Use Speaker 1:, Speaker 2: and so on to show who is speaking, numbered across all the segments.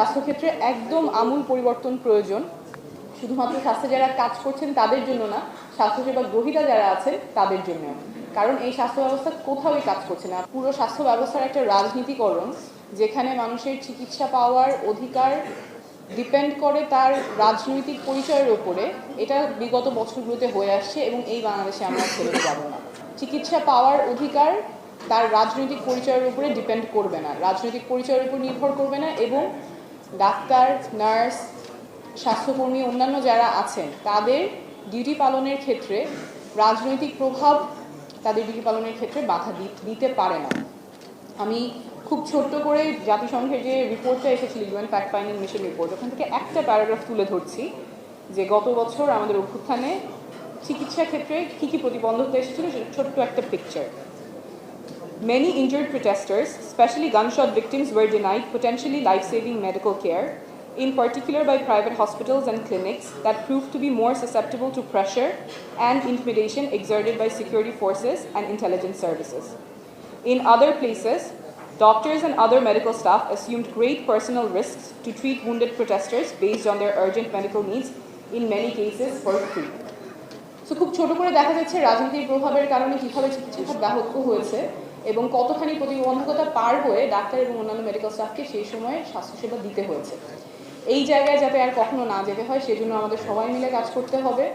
Speaker 1: স্বাস্থ্যক্ষেত্রে একদম আমূল পরিবর্তন প্রয়োজন। শুধুমাত্র স্বাস্থ্যে যারা কাজ করছেন তাদের জন্য না, স্বাস্থ্যসেবা গ্রহীতা যারা আছেন তাদের জন্য। কারণ এই স্বাস্থ্য ব্যবস্থা কোথাওই কাজ করছে না। পুরো স্বাস্থ্য ব্যবস্থার একটা রাজনীতিকরণ, যেখানে মানুষের চিকিৎসা পাওয়ার অধিকার ডিপেন্ড করে তার রাজনৈতিক পরিচয়ের ওপরে এটা বিগত বছরগুলোতে হয়ে আসছে এবং এই বাংলাদেশে আমরা ছেড়ে যাব না। চিকিৎসা পাওয়ার অধিকার তার রাজনৈতিক পরিচয়ের উপরে ডিপেন্ড করবে না। রাজনৈতিক পরিচয়ের উপর নির্ভর করবে না এবং ডাক্তার, নার্স, স্বাস্থ্যকর্মী, অন্যান্য যারা আছেন, তাদের ডিউটি পালনের ক্ষেত্রে রাজনৈতিক প্রভাব তাদের ডিউটি পালনের ক্ষেত্রে বাধা দিতে পারে না। আমি খুব ছোট্ট করে জাতিসংঘের যে রিপোর্টটা এসেছিল UN fact finding mission report ওখান থেকে একটা প্যারাগ্রাফ তুলে ধরছি যে গত বছর আমাদের অভ্যুত্থানে চিকিৎসা ক্ষেত্রে কী কী প্রতিবন্ধকতা এসেছিল ছোট্ট একটা picture Many injured protesters, especially gunshot victims, were denied potentially life saving medical care, in particular by private hospitals and clinics that proved to be more susceptible to pressure and intimidation exerted by security forces and intelligence services. In other places, doctors and other medical staff assumed great personal risks to treat wounded protesters based on their urgent medical needs, in many cases for free. So খুব ছোট করে দেখা যাচ্ছে রাজনীতির প্রভাবের কারণে কিভাবে চিকিৎসা ব্যাহত হয়েছে এবং কতখানি প্রতিবন্ধকতা পার হয়ে ডাক্তার এবং অন্যান্য মেডিকেল স্টাফকে সেই সময়ে স্বাস্থ্যসেবা দিতে হয়েছে। এই জায়গায় যাতে আর কখনো না যেতে হয়, সেজন্য আমাদের সবাই মিলে কাজ করতে হবে।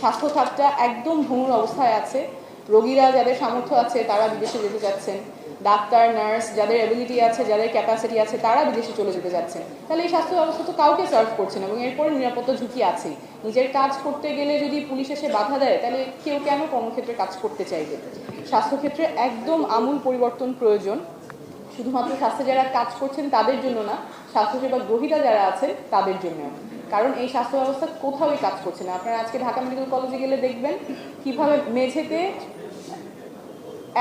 Speaker 1: স্বাস্থ্য খাতটা একদম ভঙ্গুর অবস্থায় আছে। রোগীরা যাদের সামর্থ্য আছে, তারা বিদেশে যেতে চাচ্ছেন। ডাক্তার, নার্স যাদের অ্যাবিলিটি আছে, যাদের ক্যাপাসিটি আছে, তারা বিদেশে চলে যেতে যাচ্ছেন তাহলে এই স্বাস্থ্য ব্যবস্থা তো কাউকে সার্ভ করছে না এবং এরপরে নিরাপত্তা ঝুঁকি আছেই। নিজের কাজ করতে গেলে যদি পুলিশ এসে বাধা দেয়, তাহলে কেউ কেন কর্মক্ষেত্রে কাজ করতে চাইবে? স্বাস্থ্যক্ষেত্রে একদম আমূল পরিবর্তন প্রয়োজন। শুধুমাত্র স্বাস্থ্যে যারা কাজ করছেন তাদের জন্য না, স্বাস্থ্যসেবা গ্রহীতা যারা আছেন তাদের জন্য। কারণ এই স্বাস্থ্য ব্যবস্থা কোথাওই কাজ করছে না। আপনারা আজকে ঢাকা মেডিকেল কলেজে গেলে দেখবেন কীভাবে মেঝেতে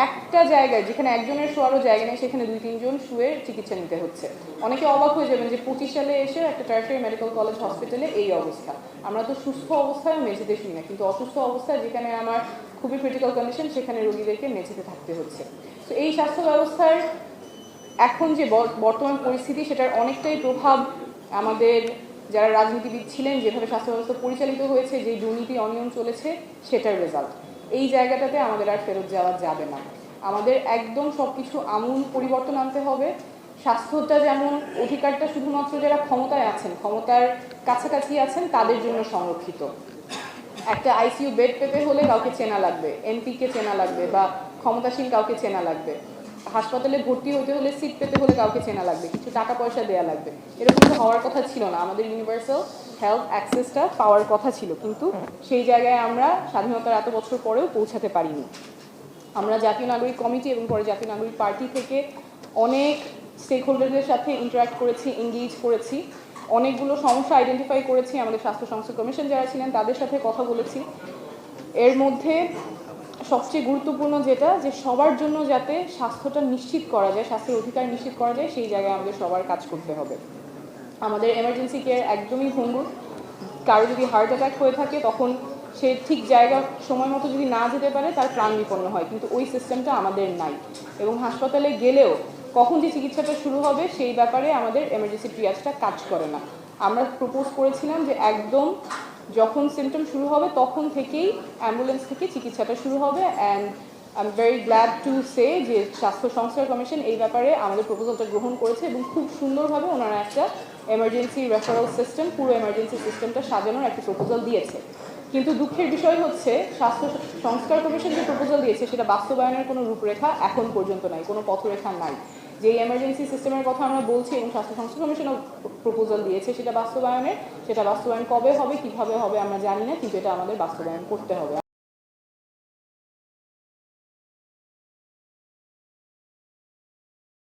Speaker 1: একটা জায়গায়, যেখানে একজনের শোয়ারও জায়গা নেই, সেখানে দুই, তিনজন শুয়ে চিকিৎসা নিতে হচ্ছে। অনেকে অবাক হয়ে যাবেন যে পঁচিশ সালে এসে একটা টার্সারি মেডিকেল কলেজ হসপিটালে এই অবস্থা। আমরা তো সুস্থ অবস্থায় মেঝেতে শুই না, কিন্তু অসুস্থ অবস্থায় যেখানে আমার খুবই ক্রিটিক্যাল কন্ডিশন সেখানে রোগীদেরকে মেঝেতে থাকতে হচ্ছে। তো এই স্বাস্থ্য ব্যবস্থার এখন যে বর্তমান পরিস্থিতি, সেটার অনেকটাই প্রভাব আমাদের যারা রাজনীতিবিদ ছিলেন, যেভাবে স্বাস্থ্য ব্যবস্থা পরিচালিত হয়েছে, যে দুর্নীতি অনিয়ম চলেছে, সেটার রেজাল্ট এই জায়গাটাতে আমাদের আর ফেরত যাওয়া যাবে না। আমাদের একদম সব কিছু আমূল পরিবর্তন আনতে হবে। স্বাস্থ্যটা যেমন, অধিকারটা শুধুমাত্র যারা ক্ষমতায় আছেন, ক্ষমতার কাছাকাছি আছেন, তাদের জন্য সংরক্ষিত। একটা আইসিইউ বেড পেতে হলে কাউকে চেনা লাগবে এমপিকে চেনা লাগবে বা ক্ষমতাসীন কাউকে চেনা লাগবে। হাসপাতালে ভর্তি হতে হলে সিট পেতে হলে কাউকে চেনা লাগবে, কিছু টাকা পয়সা দেওয়া লাগবে। এরকম হওয়ার কথা ছিল না। আমাদের ইউনিভার্সাল হেলথ অ্যাক্সেসটা পাওয়ার কথা ছিল, কিন্তু সেই জায়গায় আমরা স্বাধীনতার এত বছর পরেও পৌঁছাতে পারিনি। আমরা জাতীয় নাগরিক কমিটি এবং পরে জাতীয় নাগরিক পার্টি থেকে অনেক স্টেক হোল্ডারদের সাথে ইন্টারাক্ট করেছি এঙ্গেজ করেছি। অনেকগুলো সমস্যা আইডেন্টিফাই করেছি। আমাদের স্বাস্থ্য সংস্থা কমিশন যারা ছিলেন, তাদের সাথে কথা বলেছি। এর মধ্যে সবচেয়ে গুরুত্বপূর্ণ যেটা, যে সবার জন্য যাতে স্বাস্থ্যটা নিশ্চিত করা যায়, স্বাস্থ্যের অধিকার নিশ্চিত করা যায়, সেই জায়গায় আমাদের সবার কাজ করতে হবে। আমাদের এমার্জেন্সি কেয়ার একদমই ভঙ্গুর। কারও যদি হার্ট অ্যাটাক হয়ে থাকে, তখন সে ঠিক জায়গা, সময় মতো যদি না যেতে পারে, তার প্রাণ বিপন্ন হয়। কিন্তু ওই সিস্টেমটা আমাদের নাই। এবং হাসপাতালে গেলেও কখন যে চিকিৎসাটা শুরু হবে, সেই ব্যাপারে আমাদের এমার্জেন্সি ট্রিয়াজটা কাজ করে না। আমরা প্রপোজ করেছিলাম যে একদম যখন সিমটম শুরু হবে, তখন থেকেই অ্যাম্বুলেন্স থেকে চিকিৎসাটা শুরু হবে and I am very glad to say যে স্বাস্থ্য সংস্কার কমিশন এই ব্যাপারে আমাদের প্রপোজালটা গ্রহণ করেছে এবং খুব সুন্দরভাবে ওনারা একটা এমার্জেন্সি রেফারেল সিস্টেম পুরো এমার্জেন্সি সিস্টেমটা সাজানোর একটা প্রপোজাল দিয়েছে। কিন্তু দুঃখের বিষয় হচ্ছে, স্বাস্থ্য সংস্কার কমিশন যে প্রপোজাল দিয়েছে, সেটা বাস্তবায়নের কোনো রূপরেখা এখন পর্যন্ত নাই, কোনো পথরেখা নাই। যে এমার্জেন্সি সিস্টেমের কথা আমরা বলছি এবং স্বাস্থ্য সংস্থা কমিশনও প্রপোজাল দিয়েছে, সেটা বাস্তবায়নের, সেটা বাস্তবায়ন কবে হবে, কীভাবে হবে আমরা জানি না, কিন্তু এটা আমাদের বাস্তবায়ন করতে হবে।